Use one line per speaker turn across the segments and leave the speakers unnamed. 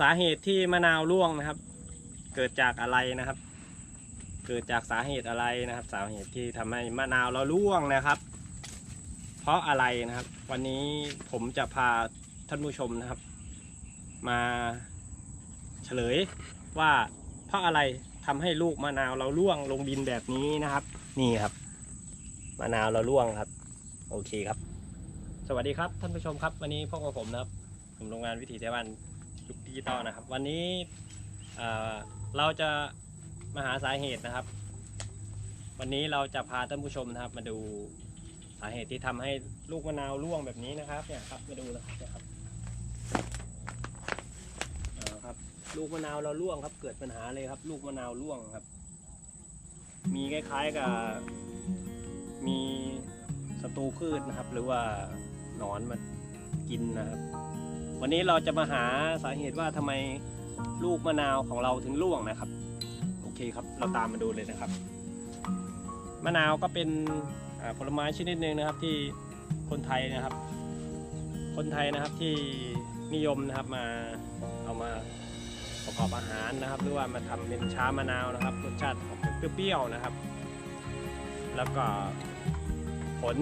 สาเหตุที่มะนาวร่วงนะครับ เกิดจากอะไรนะครับ เกิดจากสาเหตุอะไรนะครับ สาเหตุที่ทำให้มะนาวเราร่วงนะครับ เพราะอะไรนะครับ วันนี้ผมจะพาท่านผู้ชมนะครับ มาเฉลยว่าเพราะอะไรทำให้ลูกมะนาวเราร่วงลงดินแบบนี้นะครับ นี่ครับมะนาวเราร่วงครับ โอเคครับ สวัสดีครับท่านผู้ชมครับ วันนี้พบกับผมนะครับผมโรงงานวิถีเทวัน ยุคดิจิตอลนะครับ วันนี้เอ่อเราจะมาหาสาเหตุนะครับ วันนี้เราจะพาท่านผู้ชมนะครับ มาดูสาเหตุที่ทำให้ลูกมะนาวร่วงแบบนี้นะครับ เนี่ยครับมาดูนะครับเนี่ยครับเอาครับ ลูกมะนาวเราร่วงครับ เกิดปัญหาเลยครับ ลูกมะนาวร่วงครับ มีคล้ายๆกับมีศัตรูพืชนะครับ หรือว่าหนอนมันกินนะครับ วันนี้เราจะมาหาสาเหตุว่าทำไมลูกมะนาวของเราถึงร่วงนะครับ โอเคครับ เราตามมาดูเลยนะครับ มะนาวก็เป็นผลไม้ชนิดหนึ่งนะครับที่คนไทยนะครับ คนไทยนะครับที่นิยมนะครับมาเอามาประกอบอาหารนะครับ หรือว่ามาทำเป็นชามะนาวนะครับรสชาติออกเปรี้ยวๆนะครับ แล้วก็ผล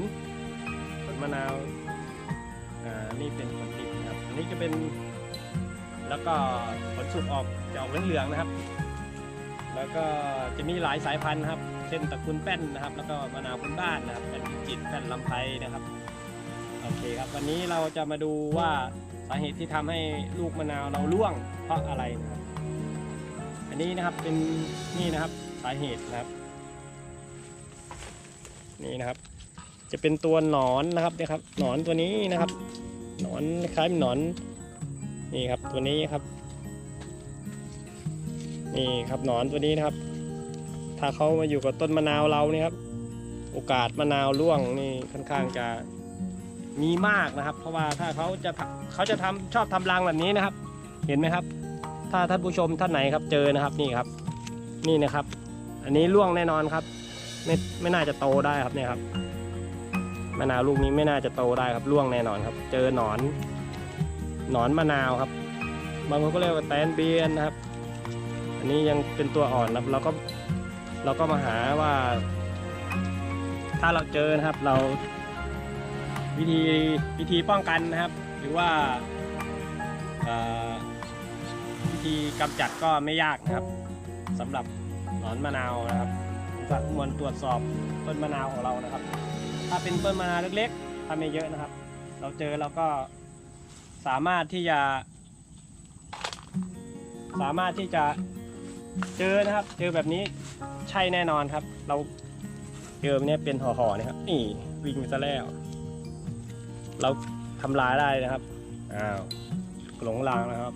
ผลมะนาวอ่านี่เป็นผลดิบ อันนี้จะเป็น แล้วก็ผลสุกออกจะออกเหลืองๆนะครับ แล้วก็จะมีหลายสายพันธุ์นะครับ เช่นตระกูลแป้นนะครับ แล้วก็มะนาวพื้นบ้านนะครับแป้นพิจิตแป้นลำไพนะครับโอเคครับ วันนี้เราจะมาดูว่าสาเหตุที่ทำให้ลูกมะนาวเราร่วงเพราะอะไรนะครับ อันนี้นะครับเป็นนี่นะครับสาเหตุนะครับ นี่นะครับ จะเป็นตัวหนอนนะครับเนี่ยครับ หนอนตัวนี้นะครับ หนอนคล้ายๆหนอน นี่ครับตัวนี้ครับ นี่ครับหนอนตัวนี้นะครับ ถ้าเขามาอยู่กับต้นมะนาวเรานี่ครับ โอกาสมะนาวร่วงนี่ค่อนข้างจะมีมากนะครับ เพราะว่าถ้าเขาจะเขาจะทำชอบทำรังแบบนี้นะครับ เห็นไหมครับ ถ้าท่านผู้ชมท่านไหนครับเจอนะครับนี่ครับ นี่นะครับ อันนี้ร่วงแน่นอนครับ ไม่ไม่น่าจะโตได้ครับเนี่ยครับ มะนาวลูกนี้ไม่น่าจะโตได้ครับร่วงแน่นอนครับ เจอหนอนหนอนมะนาวครับ บางคนก็เรียกว่าแตนเบียนนะครับ อันนี้ยังเป็นตัวอ่อนนะครับเราก็เราก็มาหาว่า ถ้าเราเจอนะครับเรา วิธีวิธีป้องกันนะครับ หรือว่าวิธีกำจัดก็ไม่ยากนะครับสำหรับหนอนมะนาวนะครับก็ควรตรวจสอบต้นมะนาวของเรานะครับ ถ้าเป็นต้นมะนาวเล็กๆถ้าไม่เยอะนะครับ เราเจอเราก็สามารถที่จะ สามารถที่จะเจอนะครับ เจอแบบนี้ใช่แน่นอนครับ เราเจอแบบนี้เป็นห่อๆนะครับนี่วิ่งซะแล้ว เราทำลายได้นะครับอ้าวหลงรังนะครับ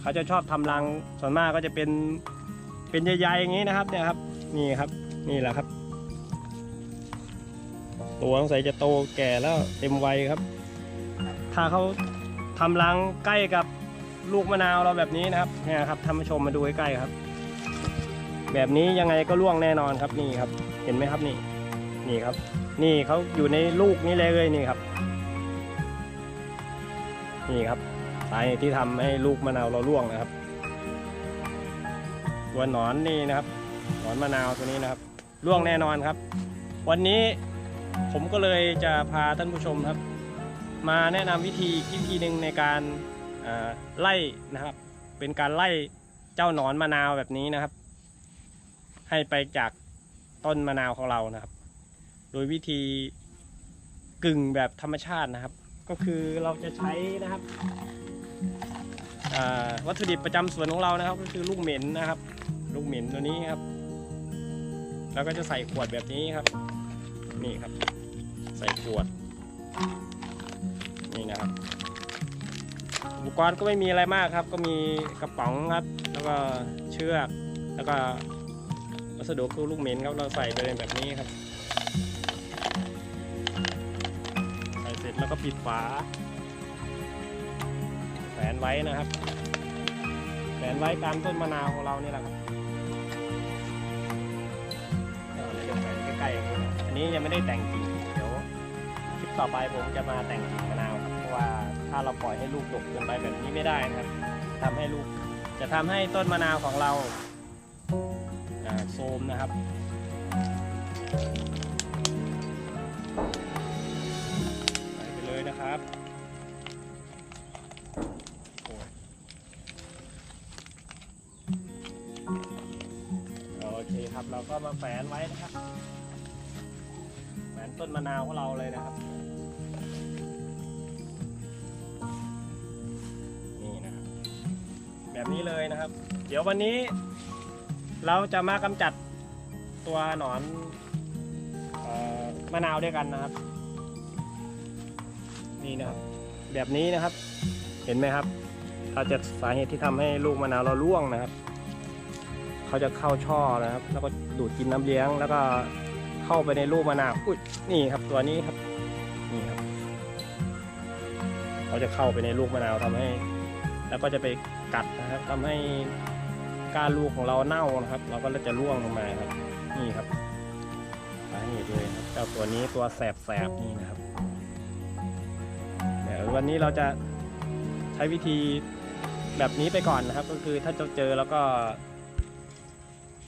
เขาจะชอบทำรังส่วนมากก็จะเป็นเป็นใยๆอย่างนี้นะครับเนี่ยครับ นี่ครับนี่แหละครับ ตัวสงสัยจะโตแก่แล้วเต็มวัยครับ ถ้าเขาทำรังใกล้กับลูกมะนาวเราแบบนี้นะครับเนี่ยครับท่านผู้ชมมาดูใกล้ๆครับ แบบนี้ยังไงก็ร่วงแน่นอนครับนี่ครับ เห็นไหมครับนี่นี่ครับ นี่เขาอยู่ในลูกนี้เลยนี่ครับ นี่ครับสาเหตุที่ทำให้ลูกมะนาวเราร่วงนะครับ ตัวหนอนนี่นะครับหนอนมะนาวตัวนี้นะครับร่วงแน่นอนครับ วันนี้ ผมก็เลยจะพาท่านผู้ชมครับ มาแนะนำวิธีวิธีหนึ่งในการไล่นะครับ เป็นการไล่เจ้าหนอนมะนาวแบบนี้นะครับ ให้ไปจากต้นมะนาวของเรานะครับ โดยวิธีกึ่งแบบธรรมชาตินะครับ ก็คือเราจะใช้นะครับวัตถุดิบประจำสวนของเรานะครับ ก็คือลูกเหม็นนะครับ ลูกเหม็นตัวนี้ครับ แล้วก็จะใส่ขวดแบบนี้ครับ นี่ครับ ใส่ขวด นี่นะครับ อุปกรณ์ก็ไม่มีอะไรมากครับ ก็มีกระป๋องครับ แล้วก็เชือก แล้วก็วัสดุคือลูกเหม็นครับเราใส่ไปเลยแบบนี้ครับ ใส่เสร็จแล้วก็ปิดฝาแฝนไว้นะครับแฝนไว้ตามต้นมะนาวของเรานี่แหละครับ นี้ยังไม่ได้แต่งกิ่งเดี๋ยวคลิปต่อไปผมจะมาแต่งกิ่งมะนาวครับเพราะว่าถ้าเราปล่อยให้ลูกดกเกินไปแบบนี้ไม่ได้นะครับทำให้ลูกจะทำให้ต้นมะนาวของเราโทรมนะครับใส่ไปเลยนะครับโอเคครับเราก็มาแฝนไว้นะครับ ต้นมะนาวของเราเลยนะครับ นี่นะครับ แบบนี้เลยนะครับ เดี๋ยววันนี้เราจะมากำจัดตัวหนอนออมะนาวด้วยกันนะครับ นี่นะครับ แบบนี้นะครับ เห็นไหมครับเขาจะสาเหตุที่ทำให้ลูกมะนาวเราร่วงนะครับ เขาจะเข้าช่อนะครับ แล้วก็ดูดกินน้ำเลี้ยงแล้วก็ เข้าไปในลูกมะนาวอุ้ยนี่ครับตัวนี้ครับนี่ครับเขาจะเข้าไปในลูกมะนาวทำให้ แล้วก็จะไปกัดนะครับทำให้ก้านลูกของเราเน่านะครับ เราก็จะร่วงลงมาครับ นี่ครับสาเหตุเลยครับเจ้าตัวนี้ตัวแสบๆนี่นะครับเดี๋ยววันนี้เราจะใช้วิธีแบบนี้ไปก่อนนะครับ ก็คือถ้าเราเจอแล้วก็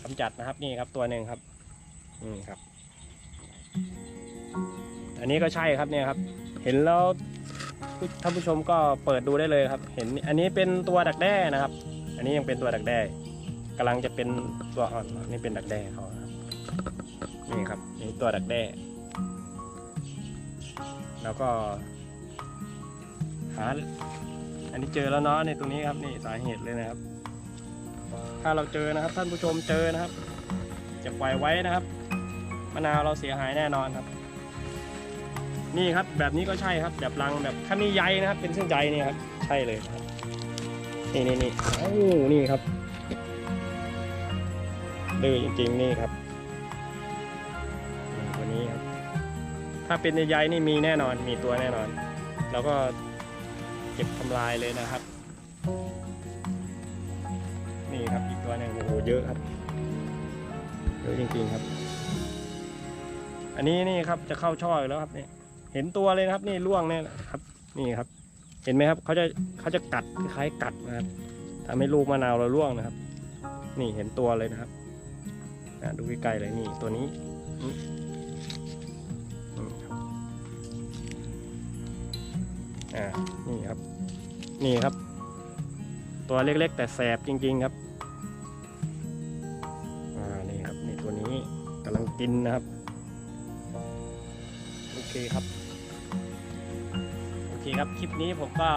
กำจัดนะครับนี่ครับตัวหนึ่งครับนี่ครับ อันนี้ก็ใช่ครับเนี่ยครับ เห็นแล้วท่านผู้ชมก็เปิดดูได้เลยครับ เห็นอันนี้เป็นตัวดักแด้นะครับ อันนี้ยังเป็นตัวดักแด้กำลังจะเป็นตัวอ่อนนี่เป็นดักแด้เขาครับนี่ครับนี่ตัวดักแด้แล้วก็หาอันนี้เจอแล้วเนาะในตรงนี้ครับนี่สาเหตุเลยนะครับ ถ้าเราเจอนะครับ ท่านผู้ชมเจอนะครับ จะปล่อยไว้นะครับมะนาวเราเสียหายแน่นอนครับ นี่ครับ แบบนี้ก็ใช่ครับ แบบรังแบบถ้ามีใยนะครับ เป็นเส้นใยนี่ครับ ใช่เลยครับนี่นี่นี่โอ้นี่ครับดื้อจริงๆนี่ครับนี่ตัวนี้ครับ ถ้าเป็นใยๆนี่มีแน่นอนมีตัวแน่นอนแล้วก็เก็บทำลายเลยนะครับ นี่ครับอีกตัวหนึงโอ้โหเยอะครับเยอะจริงๆครับ อันนี้นี่ครับจะเข้าช่ออยู่แล้วครับเนี่ย เห็นตัวเลยนะครับ นี่ร่วงเนี่ยนะครับ นี่ครับ เห็นไหมครับเขาจะเขาจะกัดคล้ายๆกัดนะครับทำให้ลูกมะนาวเราร่วงนะครับ นี่เห็นตัวเลยนะครับดูใกล้ๆเลยนี่ตัวนี้นี่ครับอ่านี่ครับ นี่ครับ ตัวเล็กๆ แต่แสบจริง ๆครับอ่านี่ครับนี่ตัวนี้กำลังกินนะครับ โอเคครับ เคครับ คลิปนี้ผมก็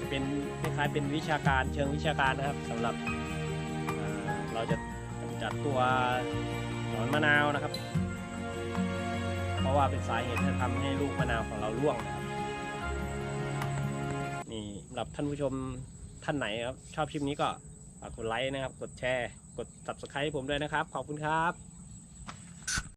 จะเป็นคล้ายๆเป็นวิชาการเชิงวิชาการนะครับสำหรับเราจะกำจัดตัวหนอนมะนาวนะครับ เพราะว่าเป็นสาเหตุที่ทำให้ลูกมะนาวของเราร่วงนะครับนี่สำหรับท่านผู้ชมท่านไหนครับ ชอบคลิปนี้ก็ฝากกดไลค์นะครับ กดแชร์ กด subscribe ผมด้วยนะครับ ขอบคุณครับ